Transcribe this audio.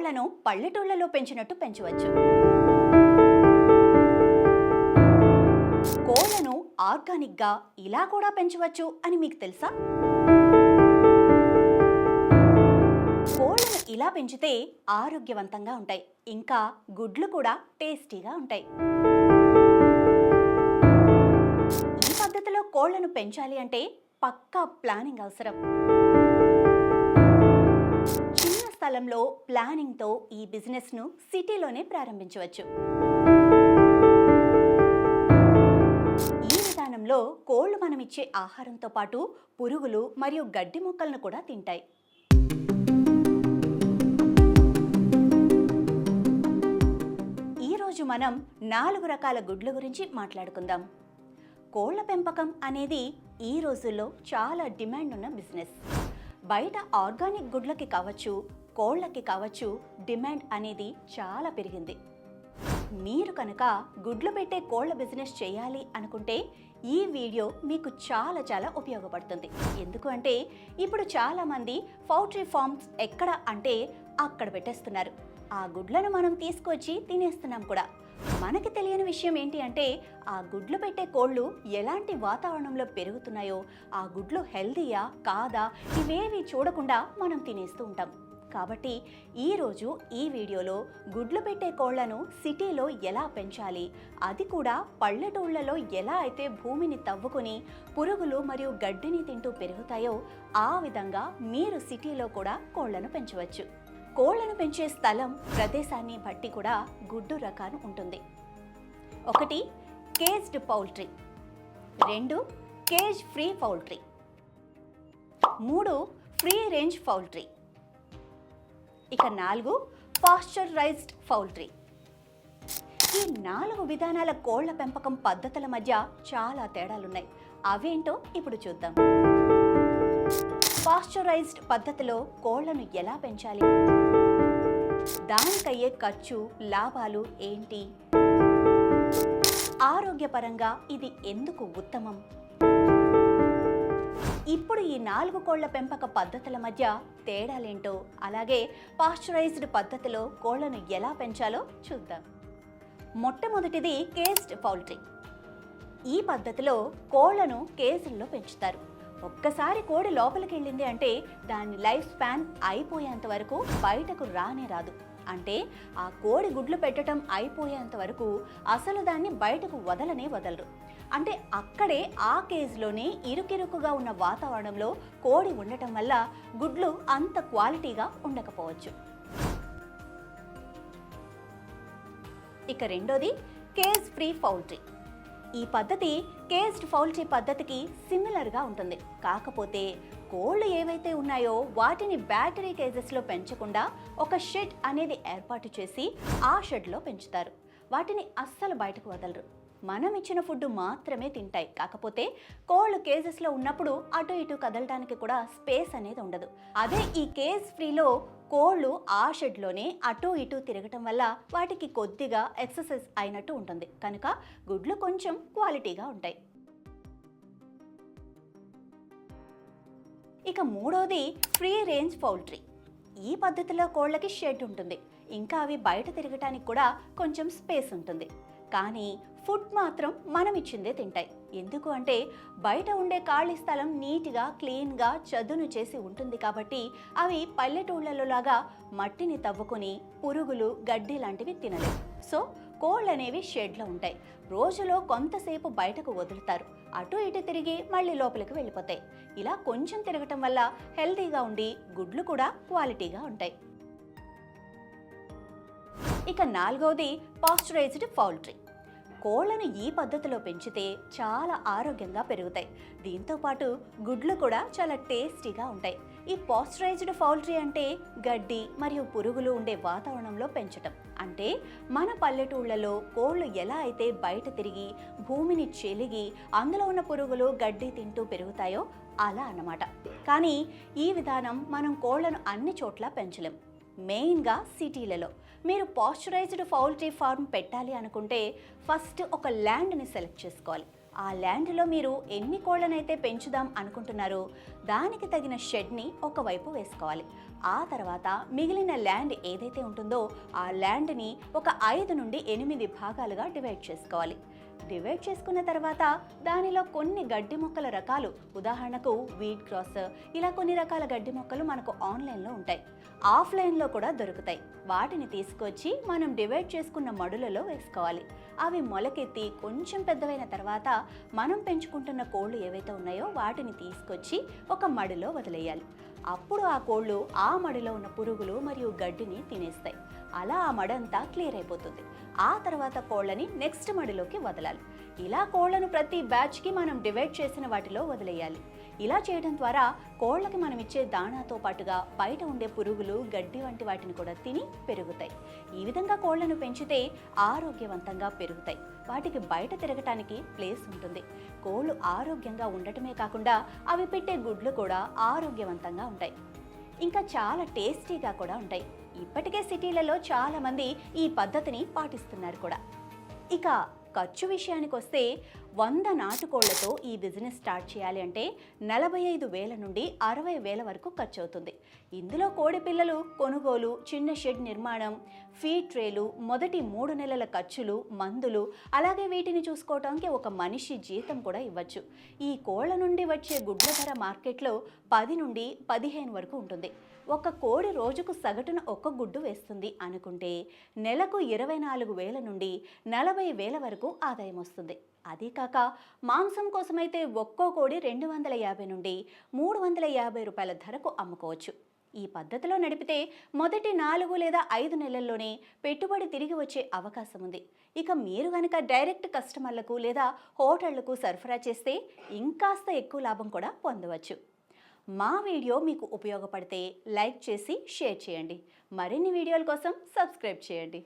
కోళ్ళను పల్లెటూళ్ళలో పెంచినట్టు పెంచవచ్చు. కోళ్ళను ఆర్గానిక్గా ఇలా కూడా పెంచవచ్చు అని మీకు తెలుసా? కోళ్ళను ఇలా పెంచితే ఆరోగ్యవంతంగా ఉంటాయి. ఇంకా గుడ్లు కూడా టేస్టీగా ఉంటాయి. ఈ పద్ధతిలో కోళ్ళను పెంచాలి అంటే పక్కా ప్లానింగ్ అవసరం. స్థలంలో ప్లానింగ్తో ఈ బిజినెస్ను సిటీలోనే ప్రారంభించవచ్చు. ఈ విధానంలో కోళ్ళు మనం ఇచ్చే ఆహారంతో పాటు పురుగులు మరియు గడ్డి మొక్కలను కూడా తింటాయి. ఈరోజు మనం నాలుగు రకాల గుడ్ల గురించి మాట్లాడుకుందాం. కోళ్ళ పెంపకం అనేది ఈ రోజుల్లో చాలా డిమాండ్ ఉన్న బిజినెస్. బయట ఆర్గానిక్ గుడ్లకి కావచ్చు కోళ్ళకి కావచ్చు డిమాండ్ అనేది చాలా పెరిగింది. మీరు కనుక గుడ్లు పెట్టే కోళ్ళ బిజినెస్ చేయాలి అనుకుంటే ఈ వీడియో మీకు చాలా చాలా ఉపయోగపడుతుంది. ఎందుకు అంటే ఇప్పుడు చాలామంది పౌల్ట్రీ ఫార్మ్స్ ఎక్కడ అంటే అక్కడ పెట్టేస్తున్నారు. ఆ గుడ్లను మనం తీసుకొచ్చి తినేస్తున్నాం కూడా. మనకి తెలియని విషయం ఏంటి అంటే ఆ గుడ్లు పెట్టే కోళ్ళు ఎలాంటి వాతావరణంలో పెరుగుతున్నాయో ఆ గుడ్లు హెల్దీయా కాదా ఇవేవి చూడకుండా మనం తినేస్తూ ఉంటాం. కాబట్టి ఈరోజు ఈ వీడియోలో గుడ్లు పెట్టే కోళ్ళను సిటీలో ఎలా పెంచాలి? అది కూడా పల్లెటూళ్ళలో ఎలా అయితే భూమిని తవ్వుకొని పురుగులు మరియు గడ్డిని తింటూ పెరుగుతాయో ఆ విధంగా మీరు సిటీలో కూడా కోళ్ళను పెంచవచ్చు. కోళ్ళను పెంచే స్థలం ప్రదేశాన్ని బట్టి కూడా గుడ్డు రకాలు ఉంటుంది. ఒకటి కేజ్డ్ పౌల్ట్రీ. రెండు కేజ్ ఫ్రీ పౌల్ట్రీ. మూడు ఫ్రీ రేంజ్ పౌల్ట్రీ. ఇక నాలుగు పాశ్చరైజ్డ్ పౌల్ట్రీ ఈ నాలుగు విధానాల కోళ్ళ పెంపకం పద్ధతుల మధ్య చాలా తేడాలున్నాయి. అవేంటో ఇప్పుడు చూద్దాం. పాశ్చరైజ్డ్ పద్ధతిలో కోళ్ళను ఎలా పెంచాలి? దానికయ్యే ఖర్చు లాభాలు ఏంటి? ఆరోగ్యపరంగా ఇది ఎందుకు ఉత్తమం? ఇప్పుడు ఈ నాలుగు కోళ్ళ పెంపక పద్ధతుల మధ్య తేడాలేంటో అలాగే పాశ్చరైజ్డ్ పద్ధతిలో కోళ్ళను ఎలా పెంచాలో చూద్దాం. మొట్టమొదటిది కేజ్డ్ పౌల్ట్రీ ఈ పద్ధతిలో కోళ్ళను కేజుల్లో పెంచుతారు. ఒక్కసారి కోడి లోపలికి వెళ్ళింది అంటే దాని లైఫ్ స్పాన్ అయిపోయేంత వరకు బయటకు రానే రాదు. అంటే ఆ కోడి గుడ్లు పెట్టడం అయిపోయేంత వరకు అసలు దాన్ని బయటకు వదలనే వదలరు. అంటే అక్కడే ఆ కేజ్లోనే ఇరుకిరుకుగా ఉన్న వాతావరణంలో కోడి ఉండటం వల్ల గుడ్లు అంత క్వాలిటీగా ఉండకపోవచ్చు. ఇక రెండోది కేజ్ ఫ్రీ పౌల్ట్రీ ఈ పద్ధతి కేజ్డ్ పౌల్ట్రీ పద్ధతికి సిమిలర్గా ఉంటుంది. కాకపోతే కోళ్ళు ఏవైతే ఉన్నాయో వాటిని బ్యాటరీ కేజెస్లో పెంచకుండా ఒక షెడ్ అనేది ఏర్పాటు చేసి ఆ షెడ్లో పెంచుతారు. వాటిని అస్సలు బయటకు వదలరు. మనం ఇచ్చిన ఫుడ్ మాత్రమే తింటాయి. కాకపోతే కోళ్ళు కేజెస్లో ఉన్నప్పుడు అటు ఇటు కదలడానికి కూడా స్పేస్ అనేది ఉండదు. అదే ఈ కేజ్ ఫ్రీలో కోళ్ళు ఆ షెడ్లోనే అటు ఇటు తిరగటం వల్ల వాటికి కొద్దిగా ఎక్సర్సైజ్ అయినట్టు ఉంటుంది. కనుక గుడ్లు కొంచెం క్వాలిటీగా ఉంటాయి. ఇక మూడోది ఫ్రీ రేంజ్ పౌల్ట్రీ ఈ పద్ధతిలో కోళ్ళకి షెడ్ ఉంటుంది. ఇంకా అవి బయట తిరగటానికి కూడా కొంచెం స్పేస్ ఉంటుంది. కానీ ఫుడ్ మాత్రం మనం ఇచ్చిందే తింటాయి. ఎందుకు అంటే బయట ఉండే ఖాళీ స్థలం నీట్గా క్లీన్గా చదును చేసి ఉంటుంది కాబట్టి అవి పల్లెటూళ్ళలో లాగా మట్టిని తవ్వుకొని పురుగులు గడ్డి లాంటివి తినలేవు సో కోళ్ళు అనేవి షెడ్లో ఉంటాయి. రోజులో కొంతసేపు బయటకు వదులుతారు. అటు ఇటు తిరిగి మళ్ళీ లోపలికి వెళ్ళిపోతాయి. ఇలా కొంచెం తిరగటం వల్ల హెల్తీగా ఉండి గుడ్లు కూడా క్వాలిటీగా ఉంటాయి. ఇక నాలుగవది పాస్చరైజ్డ్ పౌల్ట్రీ కోళ్ళను ఈ పద్ధతిలో పెంచితే చాలా ఆరోగ్యంగా పెరుగుతాయి. దీంతో పాటు గుడ్లు కూడా చాలా టేస్టీగా ఉంటాయి. ఈ పాస్చరైజ్డ్ పౌల్ట్రీ అంటే గడ్డి మరియు పురుగులు ఉండే వాతావరణంలో పెంచటం. అంటే మన పల్లెటూళ్ళలో కోళ్ళు ఎలా అయితే బయట తిరిగి భూమిని చెలిగి అందులో ఉన్న పురుగులు గడ్డి తింటూ పెరుగుతాయో అలా అన్నమాట. కానీ ఈ విధానం మనం కోళ్ళను అన్ని చోట్ల పెంచలేం. మెయిన్గా సిటీలలో. మీరు పాశ్చరైజ్డ్ పౌల్ట్రీ ఫార్మ్ పెట్టాలి అనుకుంటే ఫస్ట్ ఒక ల్యాండ్ని సెలెక్ట్ చేసుకోవాలి. ఆ ల్యాండ్లో మీరు ఎన్ని కోళ్ళనైతే పెంచుదాం అనుకుంటున్నారో దానికి తగిన షెడ్ని ఒకవైపు వేసుకోవాలి. ఆ తర్వాత మిగిలిన ల్యాండ్ ఏదైతే ఉంటుందో ఆ ల్యాండ్ని ఒక ఐదు నుండి ఎనిమిది భాగాలుగా డివైడ్ చేసుకోవాలి. డివైడ్ చేసుకున్న తర్వాత దానిలో కొన్ని గడ్డి మొక్కల రకాలు ఉదాహరణకు వీట్ క్రాస్ ఇలా కొన్ని రకాల గడ్డి మొక్కలు మనకు ఆన్లైన్లో ఉంటాయి. ఆఫ్లైన్లో కూడా దొరుకుతాయి. వాటిని తీసుకొచ్చి మనం డివైడ్ చేసుకున్న మడులలో వేసుకోవాలి. అవి మొలకెత్తి కొంచెం పెద్దవైన తర్వాత మనం పెంచుకుంటున్న కోళ్ళు ఏవైతే ఉన్నాయో వాటిని తీసుకొచ్చి ఒక మడిలో వదిలేయాలి. అప్పుడు ఆ కోళ్ళు ఆ మడిలో ఉన్న పురుగులు మరియు గడ్డిని తినేస్తాయి. అలా ఆ మడంతా క్లియర్ అయిపోతుంది. ఆ తర్వాత కోళ్ళని నెక్స్ట్ మడిలోకి వదలాలి. ఇలా కోళ్ళను ప్రతి బ్యాచ్కి మనం డివైడ్ చేసిన వాటిలో వదిలేయాలి. ఇలా చేయడం ద్వారా కోళ్ళకి మనం ఇచ్చే దాణాతో పాటుగా బయట ఉండే పురుగులు గడ్డి వంటి వాటిని కూడా తిని పెరుగుతాయి. ఈ విధంగా కోళ్ళను పెంచితే ఆరోగ్యవంతంగా పెరుగుతాయి. వాటికి బయట తిరగటానికి ప్లేస్ ఉంటుంది. కోళ్ళు ఆరోగ్యంగా ఉండటమే కాకుండా అవి పెట్టే గుడ్లు కూడా ఆరోగ్యవంతంగా ఉంటాయి. ఇంకా చాలా టేస్టీగా కూడా ఉంటాయి. ఇప్పటికే సిటీలలో చాలామంది ఈ పద్ధతిని పాటిస్తున్నారు కూడా. ఇక ఖర్చు విషయానికి వస్తే వంద నాటుకోళ్ళతో ఈ బిజినెస్ స్టార్ట్ చేయాలి అంటే నలభై ఐదు వేల నుండి అరవై వేల వరకు ఖర్చు అవుతుంది ఇందులో కోడి పిల్లలు కొనుగోలు చిన్న షెడ్ నిర్మాణం ఫీడ్ ట్రేలు మొదటి మూడు నెలల ఖర్చులు మందులు అలాగే వీటిని చూసుకోవటానికి ఒక మనిషి జీతం కూడా ఇవ్వచ్చు. ఈ కోళ్ళ నుండి వచ్చే గుడ్ల ధర మార్కెట్లో పది నుండి పదిహేను వరకు ఉంటుంది. ఒక కోడి రోజుకు సగటున ఒక్క గుడ్డు వేస్తుంది. అనుకుంటే నెలకు ఇరవై నాలుగు వేల నుండి నలభై వేల వరకు ఆదాయం వస్తుంది. అదే కాక మాంసం కోసమైతే ఒక్కో కోడి రెండు వందల యాభై నుండి మూడు వందల యాభై రూపాయల ధరకు అమ్ముకోవచ్చు. ఈ పద్ధతిలో నడిపితే మొదటి నాలుగు లేదా ఐదు నెలల్లోనే పెట్టుబడి తిరిగి వచ్చే అవకాశం ఉంది. ఇక మీరు కనుక డైరెక్ట్ కస్టమర్లకు లేదా హోటళ్ళకు సరఫరా చేస్తే ఇంకాస్త ఎక్కువ లాభం కూడా పొందవచ్చు. మా వీడియో మీకు ఉపయోగపడితే లైక్ చేసి షేర్ చేయండి. మరిన్ని వీడియోల కోసం సబ్స్క్రైబ్ చేయండి.